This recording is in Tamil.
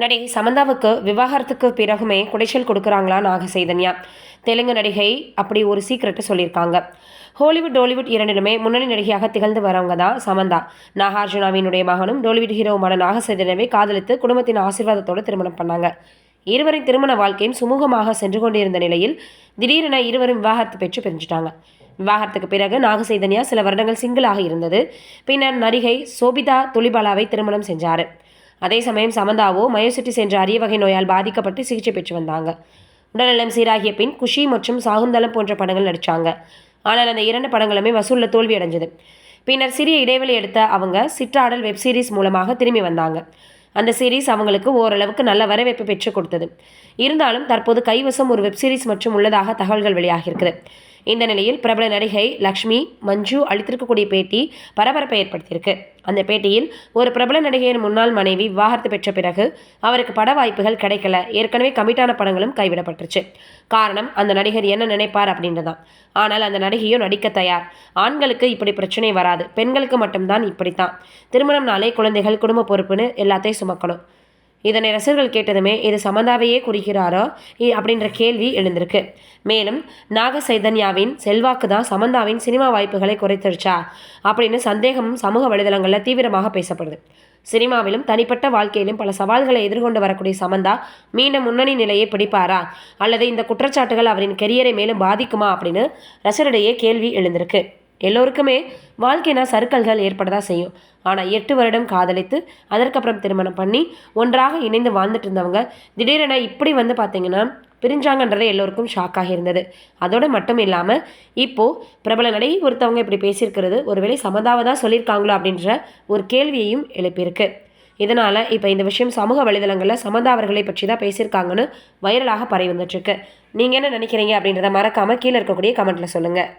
நடிகை சமந்தாவுக்கு விவாகரத்துக்கு பிறகுமே குடைச்சல் கொடுக்குறாங்களா நாக சைதன்யா தெலுங்கு நடிகை அப்படி ஒரு சீக்கிரட்டை சொல்லியிருக்காங்க. ஹாலிவுட் டோலிவுட் இரண்டிலுமே முன்னணி நடிகையாக திகழ்ந்து வரவங்க தான் சமந்தா. நாகார்ஜுனாவினுடைய மகனும் டோலிவுட் ஹீரோவுமான நாக சைதன்யாவை காதலித்து குடும்பத்தின் ஆசீர்வாதத்தோடு திருமணம் பண்ணாங்க. இருவரின் திருமண வாழ்க்கையும் சுமூகமாக சென்று கொண்டிருந்த நிலையில் திடீரென இருவரும் விவாகரத்து பெற்று பிரிஞ்சிட்டாங்க. விவாகரத்துக்கு பிறகு நாகசைதன்யா சில வருடங்கள் சிங்கிளாக இருந்தது. பின்னர் நடிகை சோபிதா துலிபாலாவை திருமணம் செஞ்சார். அதே சமயம் சமந்தாவோ மயோசிட்டிஸ் என்ற அரிய வகை நோயால் பாதிக்கப்பட்டு சிகிச்சை பெற்று வந்தாங்க. உடல்நலம் சீராகிய பின் குஷி மற்றும் சாகுந்தலம் போன்ற படங்கள் நடித்தாங்க ஆனால் அந்த இரண்டு படங்களுமே வசூலில் தோல்வி அடைஞ்சது. பின்னர் சிறிய இடைவெளி எடுத்த அவங்க சிற்றாடல் வெப் சீரிஸ் மூலமாக திரும்பி வந்தாங்க. அந்த சீரீஸ் அவங்களுக்கு ஓரளவுக்கு நல்ல வரவேற்பு பெற்றுக் கொடுத்தது. இருந்தாலும் தற்போது கைவசம் ஒரு வெப் சீரிஸ் மற்றும் உள்ளதாக தகவல்கள் வெளியாகியிருக்குது இந்த நிலையில் பிரபல நடிகை லக்ஷ்மி மஞ்சு அளித்திருக்கக்கூடிய பேட்டி பரபரப்பை ஏற்படுத்தியிருக்கு. அந்த பேட்டியில் ஒரு பிரபல நடிகையின் முன்னாள் மனைவி விவாகரத்து பெற்ற பிறகு அவருக்கு பட வாய்ப்புகள் கிடைக்கல. ஏற்கனவே கமிட்டான படங்களும் கைவிடப்பட்டுருச்சு. காரணம் அந்த நடிகர் என்ன நினைப்பார் அப்படின்றதான் ஆனால் அந்த நடிகையும் நடிக்க தயார். ஆண்களுக்கு இப்படி பிரச்சனை வராது. பெண்களுக்கு மட்டும்தான் இப்படித்தான். திருமணம் நாளே குழந்தைகள் குடும்ப பொறுப்புன்னு எல்லாத்தையும் சுமக்கணும். இதனை ரசிகர்கள் கேட்டதுமே இது சமந்தாவையே குறிக்கிறாரோ? அப்படின்ற கேள்வி எழுந்திருக்கு. மேலும் நாக சைதன்யாவின் செல்வாக்கு தான் சமந்தாவின் சினிமா வாய்ப்புகளை குறைத்துருச்சா? அப்படின்னு சந்தேகமும் சமூக வலைதளங்களில் தீவிரமாக பேசப்படுது. சினிமாவிலும் தனிப்பட்ட வாழ்க்கையிலும் பல சவால்களை எதிர்கொண்டு வரக்கூடிய சமந்தா மீண்டும் முன்னணி நிலையை பிடிப்பாரா? அல்லது இந்த குற்றச்சாட்டுகள் அவரின் கெரியரை மேலும் பாதிக்குமா? அப்படின்னு ரசிகரிடையே கேள்வி எழுந்திருக்கு. எல்லோருக்குமே வாழ்க்கைனா ஏற்பட தான் செய்யும். ஆனால் எட்டு வருடம் காதலித்து அதற்கப்புறம் திருமணம் பண்ணி ஒன்றாக இணைந்து வாழ்ந்துட்டு இருந்தவங்க திடீரென இப்படி வந்து பார்த்தீங்கன்னா பிரிஞ்சாங்கன்றதை எல்லோருக்கும் ஷாக்காக இருந்தது. அதோடு மட்டும் இல்லாமல் இப்போது பிரபல நடிகை ஒருத்தவங்க இப்படி பேசியிருக்கிறது ஒருவேளை சமதாவை தான் சொல்லியிருக்காங்களோ அப்படின்ற ஒரு கேள்வியையும் எழுப்பியிருக்கு. இதனால் இப்போ இந்த விஷயம் சமூக வலைதளங்களில் சமந்தா அவர்களை பற்றி தான் பேசியிருக்காங்கன்னு வைரலாக பரவி வந்துட்டுருக்கு. நீங்கள் என்ன நினைக்கிறீங்க அப்படின்றத மறக்காமல் கீழே இருக்கக்கூடிய கமெண்ட்டில் சொல்லுங்கள்